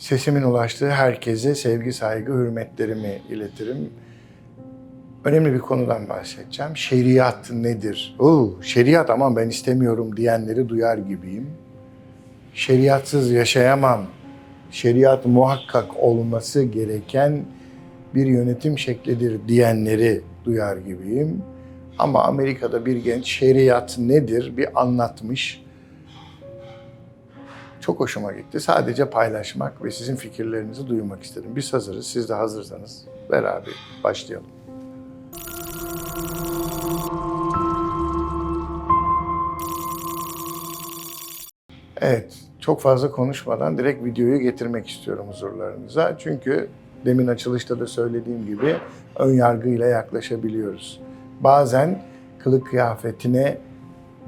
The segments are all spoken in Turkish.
Sesimin ulaştığı herkese sevgi, saygı, hürmetlerimi iletirim. Önemli bir konudan bahsedeceğim. Şeriat nedir? Oo, şeriat aman ben istemiyorum diyenleri duyar gibiyim. Şeriatsız yaşayamam. Şeriat muhakkak olması gereken bir yönetim şeklidir diyenleri duyar gibiyim. Ama Amerika'da bir genç şeriat nedir bir anlatmış. Çok hoşuma gitti. Sadece paylaşmak ve sizin fikirlerinizi duymak istedim. Biz hazırız. Siz de hazırsanız beraber başlayalım. Evet, çok fazla konuşmadan direkt videoyu getirmek istiyorum huzurlarınıza. Çünkü demin açılışta da söylediğim gibi ön yargıyla yaklaşabiliyoruz. Bazen kılık kıyafetine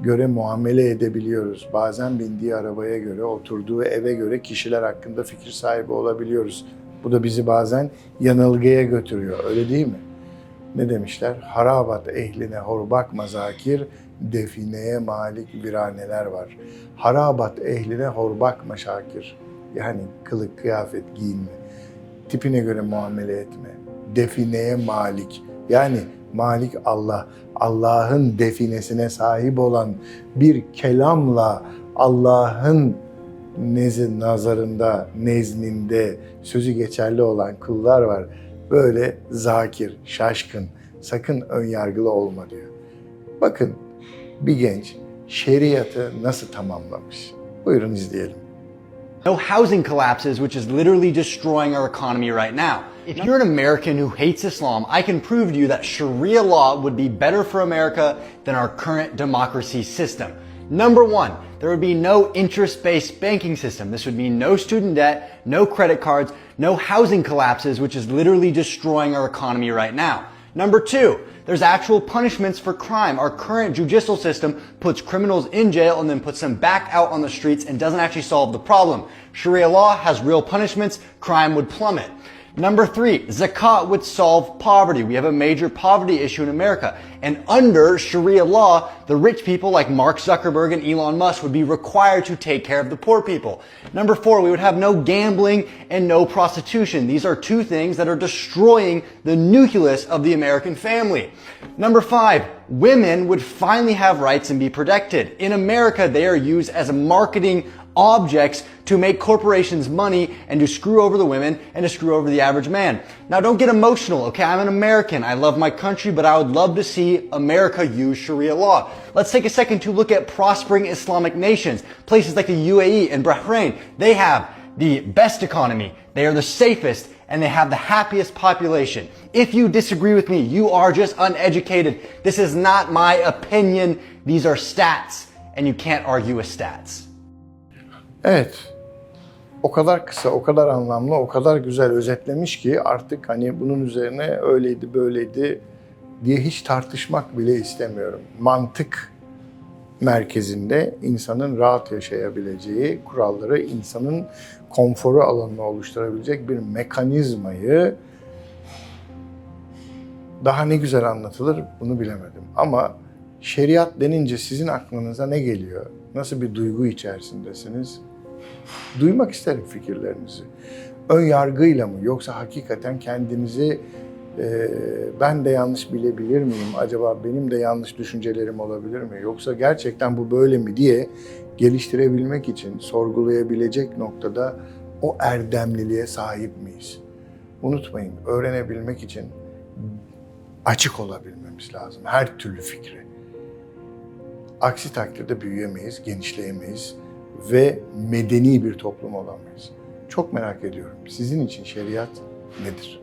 göre muamele edebiliyoruz. Bazen bindiği arabaya göre, oturduğu eve göre kişiler hakkında fikir sahibi olabiliyoruz. Bu da bizi bazen yanılgıya götürüyor, öyle değil mi? Ne demişler? Harabat ehline hor bakma zakir, defineye malik viraneler var. Harabat ehline hor bakma şakir. Yani kılık, kıyafet, giyinme. Tipine göre muamele etme. Defineye malik. Yani malik Allah. Allah'ın definesine sahip olan bir kelamla Allah'ın nezi nazarında, nezdinde sözü geçerli olan kullar var. Böyle zakir, şaşkın, sakın ön yargılı olma diyor. Bakın bir genç şeriatı nasıl tamamlamış? Buyurun izleyelim. No housing collapses, which is literally destroying our economy right now. If you're an American who hates Islam, I can prove to you that Sharia law would be better for America than our current democracy system. Number one, there would be no interest-based banking system. This would mean no student debt, no credit cards, no housing collapses, which is literally destroying our economy right now. Number two, there's actual punishments for crime. Our current judicial system puts criminals in jail and then puts them back out on the streets and doesn't actually solve the problem. Sharia law has real punishments, crime would plummet. Number three, zakat would solve poverty. We have a major poverty issue in America. And under Sharia law, the rich people like Mark Zuckerberg and Elon Musk would be required to take care of the poor people. Number four, we would have no gambling and no prostitution. These are two things that are destroying the nucleus of the American family. Number five, women would finally have rights and be protected. In America, they are used as marketing objects to make corporations money and to screw over the women and to screw over the average man. Now don't get emotional, okay? I'm an American. I love my country, but I would love to see America use Sharia law. Let's take a second to look at prospering Islamic nations. Places like the UAE and Bahrain, they have the best economy. They are the safest and they have the happiest population. If you disagree with me, you are just uneducated. This is not my opinion. These are stats and you can't argue with stats. Evet. O kadar kısa, o kadar anlamlı, o kadar güzel özetlemiş ki artık hani bunun üzerine öyleydi, böyleydi diye hiç tartışmak bile istemiyorum. Mantık merkezinde insanın rahat yaşayabileceği kuralları, insanın konforu alanını oluşturabilecek bir mekanizmayı daha ne güzel anlatılır bunu bilemedim. Ama şeriat denince sizin aklınıza ne geliyor? Nasıl bir duygu içerisindesiniz? Duymak isterim fikirlerinizi. Ön yargıyla mı yoksa hakikaten kendinizi e, ben de yanlış bilebilir miyim? Acaba benim de yanlış düşüncelerim olabilir mi? Yoksa gerçekten bu böyle mi diye geliştirebilmek için sorgulayabilecek noktada o erdemliliğe sahip miyiz? Unutmayın, öğrenebilmek için açık olabilmemiz lazım her türlü fikre. Aksi takdirde büyüyemeyiz, genişleyemeyiz ve medeni bir toplum olamayız. Çok merak ediyorum. Sizin için şeriat nedir?